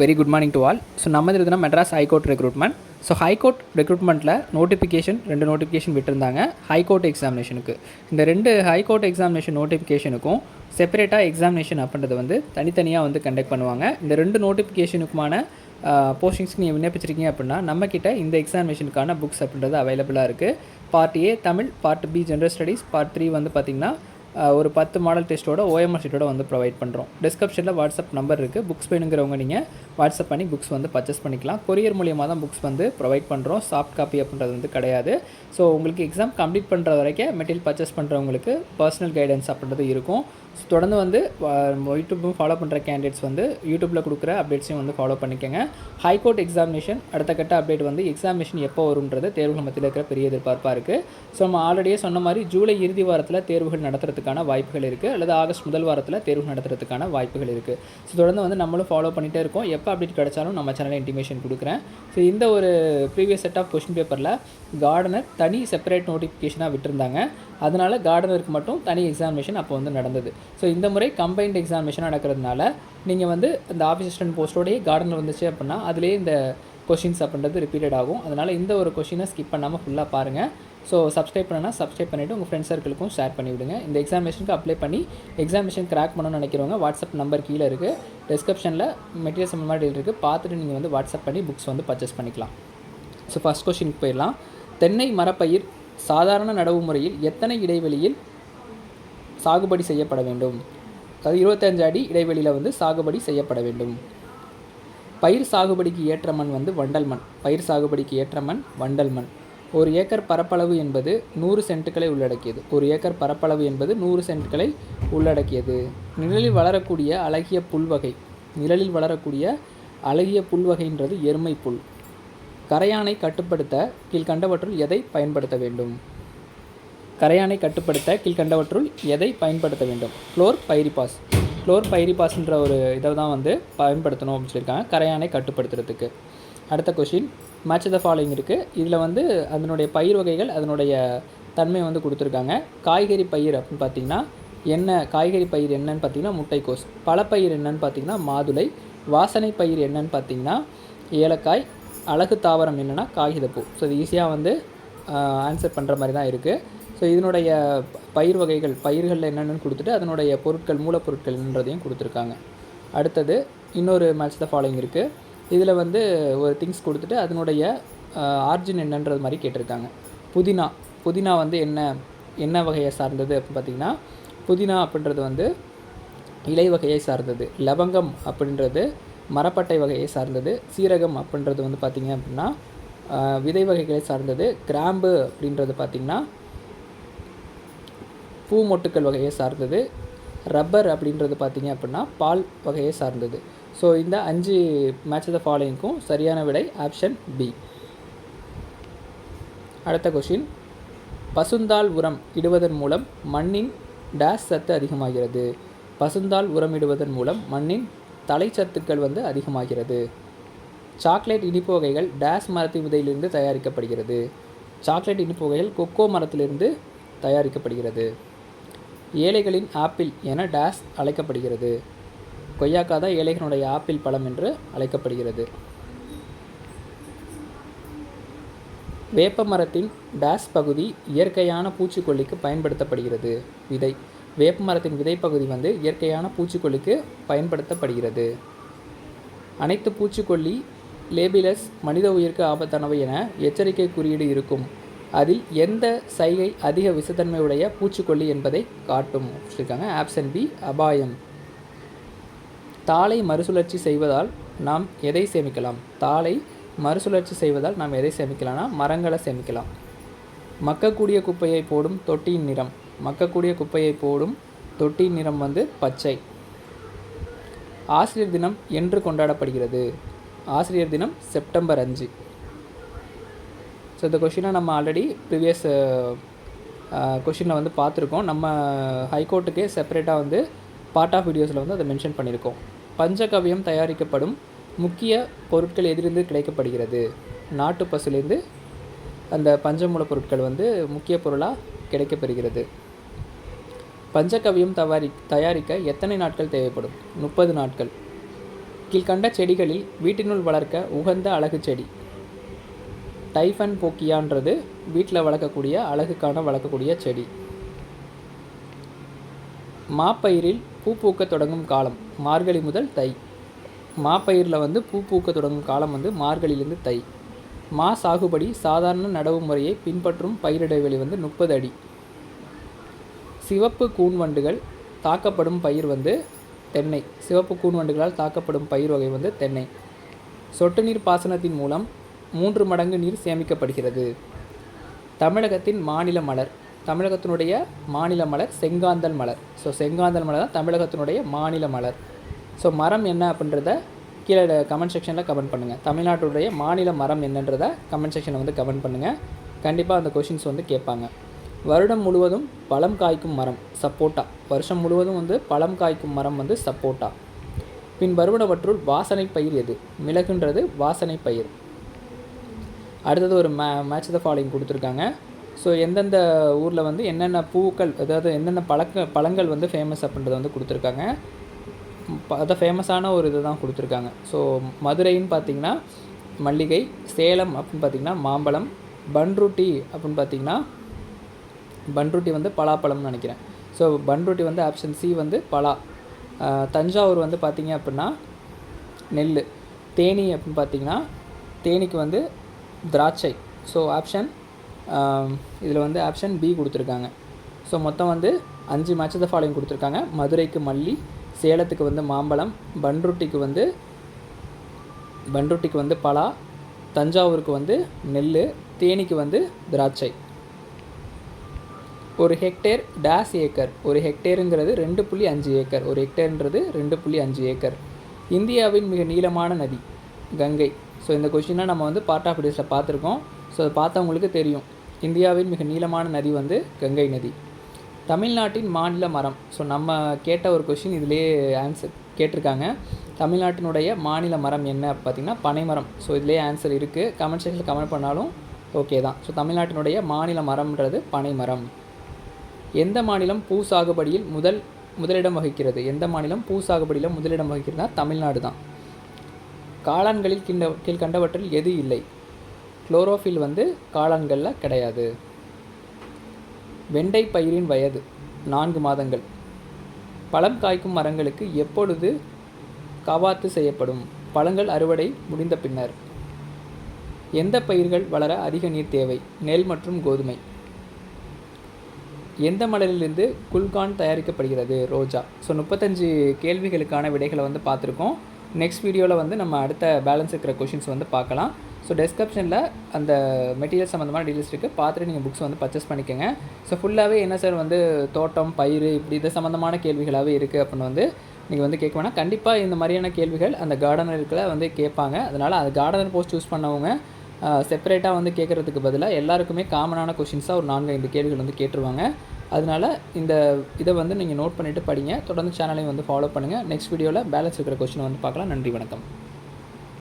Very good morning to all so நம்ம இதுனா Madras high court recruitment so high court ரெக்ரூட்மெண்ட்டில் notification ரெண்டு notification விட்டுருந்தாங்க. High court எக்ஸாமினேஷனுக்கு இந்த ரெண்டு ஹைகோர்ட் எக்ஸாமினேஷன் நோட்டிஃபிகேஷனுக்கும் செப்பரேட்டாக எக்ஸாமினேஷன் அப்படின்றது வந்து தனித்தனியாக வந்து கண்டக்ட் பண்ணுவாங்க. இந்த ரெண்டு நோட்டிஃபிகேஷனுக்குமான போஸ்டிங்ஸ்க்கு நீங்கள் விண்ணப்பிச்சிருக்கீங்க அப்படின்னா நம்மக்கிட்ட இந்த எக்ஸாமினேஷனுக்கான புக்ஸ் அப்படின்றது அவைலபிளாக இருக்குது part A Tamil part B general studies part three வந்து பார்த்திங்கன்னா ஒரு பத்து மாடல் டெஸ்ட்டோட ஓஎம்ஆர் ஷீட்டோட வந்து ப்ரொவைட் பண்ணுறோம் டிஸ்கிரிப்ஷனில் வாட்ஸ்அப் நம்பர் இருக்குது புக்ஸ் வேணுங்கிறவங்க நீங்கள் வாட்ஸ்அப் பண்ணி புக்ஸ் வந்து பர்ச்சேஸ் பண்ணிக்கலாம். கொரியர் மூலியமாக தான் புக்ஸ் வந்து ப்ரொவைட் பண்ணுறோம் சாஃப்ட் காப்பி அப்படின்றது வந்து கிடையாது. ஸோ உங்களுக்கு எக்ஸாம் கம்ப்ளீட் பண்ணுற வரைக்கும் மெட்டீரியல் பர்ச்சேஸ் பண்ணுறவங்களுக்கு பர்சனல் கைடன்ஸ் அப்படின்றது இருக்கும். தொடர்ந்து வந்து யூடியூப்பும் ஃபாலோ பண்ணுற கேண்டிடேட்ஸ் வந்து யூடியூப்பில் கொடுக்குற அப்டேட்ஸையும் வந்து ஃபாலோ பண்ணிக்கோங்க. ஹைகோர்ட் எக்ஸாமினேஷன் அடுத்த கட்ட அப்டேட் வந்து எக்ஸாமினேஷன் எப்போ வரும்ன்றது தேர்வுகள் மத்தியில் இருக்கிற பெரிய எதிர்பார்ப்பாக இருக்குது ஸோ நம்ம ஆல்ரெடியே சொன்ன மாதிரி ஜூலை இறுதி வாரத்தில் தேர்வுகள் நடத்துறதுக்கான வாய்ப்புகள் இருக்குது அல்லது ஆகஸ்ட் முதல் வாரத்தில் தேர்வு நடத்துறதுக்கான வாய்ப்புகள் இருக்குது ஸோ தொடர்ந்து வந்து நம்மளும் ஃபாலோ பண்ணிகிட்டே இருக்கோம். எப்போ அப்டேட் கிடைச்சாலும் நம்ம சேனலில் இன்டிமேஷன் கொடுக்குறேன். ஸோ இந்த ஒரு ப்ரீவியஸ் செட் ஆஃப் கொஷின் பேப்பரில் கார்டனர் தனி செப்பரேட் நோட்டிஃபிகேஷனாக விட்டுருந்தாங்க. அதனால் கார்டனருக்கு மட்டும் தனி எக்ஸாமினேஷன் அப்போ வந்து நடந்தது. ஸோ இந்த முறை கம்பைன்ட் எக்ஸாமினேஷன் நடக்கிறதுனால நீங்கள் வந்து இந்த ஆஃபீஸ் அசிஸ்டன்ட் போஸ்ட்டோடய கார்டனில் வந்துச்சு அப்படின்னா அதிலே இந்த கொஷின்ஸ் அப்படின்றது ரிப்பீட்டட் ஆகும். அதனால் இந்த ஒரு கொஷினை ஸ்கிப் பண்ணாமல் ஃபுல்லாக பாருங்கள் ஸோ சப்ஸ்கிரைப் பண்ணனா சப்ஸ்கிரைப் பண்ணிவிட்டு உங்கள் ஃப்ரெண்ட்ஸ் சர்க்கிளுக்கும் ஷேர் பண்ணி விடுங்க இந்த எக்ஸாமினேஷனுக்கு அப்ளை பண்ணி எக்ஸாமினேஷன் கிராக் பண்ணணும்னு நினைக்கிறவங்க வாட்ஸ்அப் நம்பர் கீழே இருக்குது டிஸ்கிரிப்ஷனில் மெட்டீரியல்ஸ் அந்த மாதிரி இருக்குது பார்த்துட்டு நீங்கள் வந்து வாட்ஸ்அப் பண்ணி புக்ஸ் வந்து பர்ச்சேஸ் பண்ணிக்கலாம். ஸோ ஃபஸ்ட் கொஷினுக்கு போயிடலாம். தென்னை மரப்பயிர் சாதாரண நடவு முறையில் எத்தனை இடைவெளியில் சாகுபடி செய்யப்பட வேண்டும். அதாவது இருபத்தஞ்சு அடி இடைவெளியில் வந்து சாகுபடி செய்யப்பட வேண்டும். பயிர் சாகுபடிக்கு ஏற்ற மண் வந்து வண்டல் மண். பயிர் சாகுபடிக்கு ஏற்ற மண் வண்டல் மண். ஒரு ஏக்கர் பரப்பளவு என்பது நூறு சென்ட்டுகளை உள்ளடக்கியது. ஒரு ஏக்கர் பரப்பளவு என்பது நூறு சென்ட்டுகளை உள்ளடக்கியது. நிழலில் வளரக்கூடிய அழகிய புல்வகை. நிழலில் வளரக்கூடிய அழகிய புல்வகைன்றது எருமை புல். கரையானை கட்டுப்படுத்த கீழ்கண்டவற்றுள் எதை பயன்படுத்த வேண்டும்? கரையானை கட்டுப்படுத்த கீழ்கண்டவற்றுள் எதை பயன்படுத்த வேண்டும்? குளோர் பைரிபாஸ் குளோர் பைரிபாஸ்ன்ற ஒரு இதை தான் வந்து பயன்படுத்தணும் அப்படின்னு சொல்லியிருக்காங்க. கரையானை கட்டுப்படுத்துறதுக்கு. அடுத்த கொஷின் மேட்ச் த ஃபாலோயிங் இருக்குது இதில் வந்து அதனுடைய பயிர் வகைகள் அதனுடைய தன்மை வந்து கொடுத்துருக்காங்க. காய்கறி பயிர் அப்படின்னு பார்த்தீங்கன்னா என்ன காய்கறி பயிர் என்னன்னு பார்த்தீங்கன்னா முட்டைக்கோஸ். பழப்பயிர் என்னன்னு பார்த்தீங்கன்னா மாதுளை. வாசனை பயிர் என்னன்னு பார்த்தீங்கன்னா ஏலக்காய். அழகு தாவரம் என்னென்னா காகிதப்பூ. ஸோ இது ஈஸியாக வந்து ஆன்சர் பண்ணுற மாதிரி தான் இருக்குது ஸோ இதனுடைய பயிர் வகைகள் பயிர்களில் என்னென்னு கொடுத்துட்டு அதனுடைய பொருட்கள் மூலப்பொருட்கள் என்னன்றதையும் கொடுத்துருக்காங்க. அடுத்தது இன்னொரு மேட்ச் த ஃபாலோயிங் இருக்குது இதில் வந்து ஒரு திங்ஸ் கொடுத்துட்டு அதனுடைய ஆர்ஜின் என்னன்றது மாதிரி கேட்டிருக்காங்க. புதினா புதினா வந்து என்ன என்ன வகையை சார்ந்தது அப்படின்னு பார்த்தீங்கன்னா புதினா அப்படின்றது வந்து இலை வகையை சார்ந்தது லவங்கம் அப்படின்றது மரப்பட்டை வகையை சார்ந்தது சீரகம் அப்படின்றது வந்து பார்த்திங்க அப்படின்னா விதை வகைகளை சார்ந்தது கிராம்பு அப்படின்றது பார்த்திங்கன்னா பூ மொட்டுக்கள் வகையை சார்ந்தது. ரப்பர் அப்படின்றது பார்த்திங்க அப்படின்னா பால் வகையை சார்ந்தது. ஸோ இந்த அஞ்சு மேட்ச் த ஃபாலோயிங்க்கும் சரியான விடை ஆப்ஷன் பி அடுத்த கொஷின் பசுந்தாள் உரம் இடுவதன் மூலம் மண்ணின் டேஷ் சத்து அதிகமாகிறது. பசுந்தாள் உரம் இடுவதன் மூலம் மண்ணின் தலைச்சத்துக்கள் வந்து அதிகமாகிறது. சாக்லேட் இனிப்பு வகைகள் டேஸ் மரத்தின் விதையிலிருந்து தயாரிக்கப்படுகிறது. சாக்லேட் இனிப்பு வகைகள் கொக்கோ மரத்திலிருந்து தயாரிக்கப்படுகிறது. ஏழைகளின் ஆப்பிள் என டேஸ் அழைக்கப்படுகிறது. கொய்யாக்கா தான் ஏழைகளுடைய ஆப்பிள் பழம் என்று அழைக்கப்படுகிறது. வேப்ப மரத்தின் டேஸ் பகுதி இயற்கையான பூச்சிக்கொல்லிக்கு பயன்படுத்தப்படுகிறது. விதை வேப்ப மரத்தின் விதை பகுதி வந்து இயற்கையான பூச்சிக்கொல்லிக்கு பயன்படுத்தப்படுகிறது. அனைத்து பூச்சிக்கொல்லி லேபிலஸ் மனித உயிருக்கு ஆபத்தானவை என எச்சரிக்கை குறியீடு இருக்கும். அதில் எந்த சைகை அதிக விஷத்தன்மையுடைய பூச்சிக்கொல்லி என்பதை காட்டும் சொல்லியிருக்காங்க. ஆப்ஷன் பி அபாயம். தாளை மறுசுழற்சி செய்வதால் நாம் எதை சேமிக்கலாம்? தாளை மறுசுழற்சி செய்வதால் நாம் எதை சேமிக்கலாம்னா மரங்களை சேமிக்கலாம். மக்கக்கூடிய குப்பையை போடும் தொட்டியின் நிறம். மக்கக்கூடிய குப்பையை போடும் தொட்டியின் நிறம் வந்து பச்சை. ஆசிரியர் தினம் என்று கொண்டாடப்படுகிறது. ஆசிரியர் தினம் செப்டம்பர் அஞ்சு. ஸோ இந்த கொஷினை நம்ம ஆல்ரெடி ப்ரீவியஸ் கொஷினில் வந்து பார்த்துருக்கோம். நம்ம ஹைகோர்ட்டுக்கே செப்பரேட்டாக வந்து பார்ட் ஆஃப் வீடியோஸில் வந்து அதை மென்ஷன் பண்ணியிருக்கோம். பஞ்சகவியம் தயாரிக்கப்படும் முக்கிய பொருட்கள் எதிலிருந்து கிடைக்கப்படுகிறது? நாட்டு பசுலேருந்து அந்த பஞ்சமூல பொருட்கள் வந்து முக்கிய பொருளாக கிடைக்கப்பெறுகிறது. பஞ்சகவ்யம் தயாரி தயாரிக்க எத்தனை நாட்கள் தேவைப்படும்? முப்பது நாட்கள். கீழ்கண்ட செடிகளில் வீட்டினுள் வளர்க்க உகந்த அழகு செடி. டைஃபன் போக்கியான்றது வீட்டில் வளர்க்கக்கூடிய அழகுக்கான வளர்க்கக்கூடிய செடி. மாப்பயிரில் பூ பூக்க தொடங்கும் காலம் மார்கழி முதல் தை. மாப்பயிரில் வந்து பூ பூக்க தொடங்கும் காலம் வந்து மார்கழியிலிருந்து தை. மா சாகுபடி சாதாரண நடவு முறையை பின்பற்றும் பயிரிடைவெளி வந்து முப்பது அடி. சிவப்பு கூன்வண்டுகள் தாக்கப்படும் பயிர் வந்து தென்னை. சிவப்பு கூன்வண்டுகளால் தாக்கப்படும் பயிர் வகை வந்து தென்னை. சொட்டு நீர் பாசனத்தின் மூலம் மூன்று மடங்கு நீர் சேமிக்கப்படுகிறது. தமிழகத்தின் மாநில மலர் தமிழகத்தினுடைய மாநில மலர் செங்காந்தல் மலர். ஸோ செங்காந்தல் மலர் தான் தமிழகத்தினுடைய மாநில மலர். ஸோ மரம் என்ன அப்படின்றத கீழே கமெண்ட் செக்ஷனில் கமெண்ட் பண்ணுங்கள் தமிழ்நாட்டுடைய மாநில மரம் என்னன்றதை கமெண்ட் செக்ஷனில் வந்து கமெண்ட் பண்ணுங்கள் கண்டிப்பாக அந்த கொஷின்ஸ் வந்து கேட்பாங்க. வருடம் முழுவதும் பழம் காய்க்கும் மரம் சப்போட்டா. வருஷம் முழுவதும் வந்து பழம் காய்க்கும் மரம் வந்து சப்போட்டா. பின் வருவனவற்றுள் வாசனை பயிர் எது? மிளகுன்றது வாசனை பயிர். அடுத்தது ஒரு மே மேட்ச் த ஃபாலோயிங் கொடுத்துருக்காங்க. ஸோ எந்தெந்த ஊரில் வந்து என்னென்ன பூக்கள் அதாவது என்னென்ன பழக்க பழங்கள் வந்து ஃபேமஸ் அப்படின்றத வந்து கொடுத்துருக்காங்க. ப- ஃபேமஸான ஒரு இது தான் கொடுத்துருக்காங்க. ஸோ மதுரைன்னு பார்த்தீங்கன்னா மல்லிகை சேலம் அப்படின்னு பார்த்தீங்கன்னா மாம்பழம் பன்ருட்டி அப்படின்னு பார்த்தீங்கன்னா பன்ருட்டி வந்து பலாப்பழம்னு நினைக்கிறேன். ஸோ பன்ருட்டி வந்து ஆப்ஷன் சி வந்து பலா. தஞ்சாவூர் வந்து பார்த்திங்க அப்படின்னா நெல் தேனி அப்படின்னு பார்த்தீங்கன்னா தேனிக்கு வந்து திராட்சை. ஸோ ஆப்ஷன் இதில் வந்து ஆப்ஷன் பி கொடுத்துருக்காங்க. ஸோ மொத்தம் வந்து அஞ்சு மேட்ச் த ஃபாலோயிங் கொடுத்துருக்காங்க. மதுரைக்கு மல்லி சேலத்துக்கு வந்து மாம்பழம் பன்ருட்டிக்கு வந்து பன்ருட்டிக்கு வந்து பலா தஞ்சாவூருக்கு வந்து நெல் தேனிக்கு வந்து திராட்சை. ஒரு ஹெக்டேர் டேஸ் ஏக்கர் ஒரு ஹெக்டேருங்கிறது ரெண்டு புள்ளி அஞ்சு ஏக்கர் ஒரு ஹெக்டேருன்றது ரெண்டு புள்ளி அஞ்சு ஏக்கர் இந்தியாவின் மிக நீளமான நதி கங்கை. ஸோ இந்த கொஷினை நம்ம வந்து பார்ட் ஆஃப் டேஸில் பார்த்துருக்கோம். ஸோ அதை பார்த்தவங்களுக்கு தெரியும். இந்தியாவின் மிக நீளமான நதி வந்து கங்கை நதி. தமிழ்நாட்டின் மாநில மரம். ஸோ நம்ம கேட்ட ஒரு கொஷின் இதிலே ஆன்சர் கேட்டிருக்காங்க. தமிழ்நாட்டினுடைய மாநில மரம் என்ன பார்த்திங்கன்னா பனைமரம் ஸோ இதிலே ஆன்சர் இருக்குது கமெண்ட் செக்ஷனில் கமெண்ட் பண்ணாலும் ஓகே தான். ஸோ தமிழ்நாட்டினுடைய மாநில மரம்ன்றது பனைமரம் எந்த மாநிலம் பூ சாகுபடியில் முதல் முதலிடம் வகிக்கிறது? எந்த மாநிலம் பூ சாகுபடியில் முதலிடம் வகிக்கிறதுனா தமிழ்நாடு தான். காளான்களில் கிண்ட கீழ்கண்டவற்றில் எது இல்லை? குளோரோஃபில் வந்து காளான்களில் கிடையாது. வெண்டை பயிரின் வயது நான்கு மாதங்கள். பழம் காய்க்கும் மரங்களுக்கு எப்பொழுது கவாத்து செய்யப்படும்? பழங்கள் அறுவடை முடிந்த பின்னர். எந்த பயிர்கள் வளர அதிக நீர் தேவை? நெல் மற்றும் கோதுமை. எந்த மலரிலிருந்து குல்கான் தயாரிக்கப்படுகிறது? ரோஜா. ஸோ முப்பத்தஞ்சு கேள்விகளுக்கான விடைகளை வந்து பார்த்துருக்கோம். நெக்ஸ்ட் வீடியோவில் வந்து நம்ம அடுத்த பேலன்ஸ் இருக்கிற கொஷின்ஸ் வந்து பார்க்கலாம். ஸோ டெஸ்கிரிப்ஷனில் அந்த மெட்டீரியல் சம்மந்தமான டீட்டெயில்ஸ் இருக்குது பார்த்துட்டு நீங்கள் புக்ஸ் வந்து பர்ச்சேஸ் பண்ணிக்கோங்க. ஸோ ஃபுல்லாகவே என்ன சார் வந்து தோட்டம் பயிர் இப்படி இது சம்மந்தமான கேள்விகளாகவே இருக்குது அப்படின்னு வந்து நீங்கள் வந்து கேட்க வேணால் கண்டிப்பாக இந்த மாதிரியான கேள்விகள் அந்த கார்டனருக்குள்ள வந்து கேட்பாங்க. அதனால் அது கார்டனர் போஸ்ட் சூஸ் பண்ணவங்க செப்பரேட்டாக வந்து கேட்குறதுக்கு பதிலாக எல்லாருக்குமே காமனான கொஷின்ஸாக ஒரு நான்கு ஐந்து கேள்விகள் வந்து கேட்டுருவாங்க. அதனால இந்த இதை வந்து நீங்கள் நோட் பண்ணிவிட்டு படிங்க. தொடர்ந்து சேனலையும் வந்து ஃபாலோ பண்ணுங்கள் நெக்ஸ்ட் வீடியோவில் பேலன்ஸ் இருக்கிற கொஷினை வந்து பார்க்கலாம். நன்றி வணக்கம்.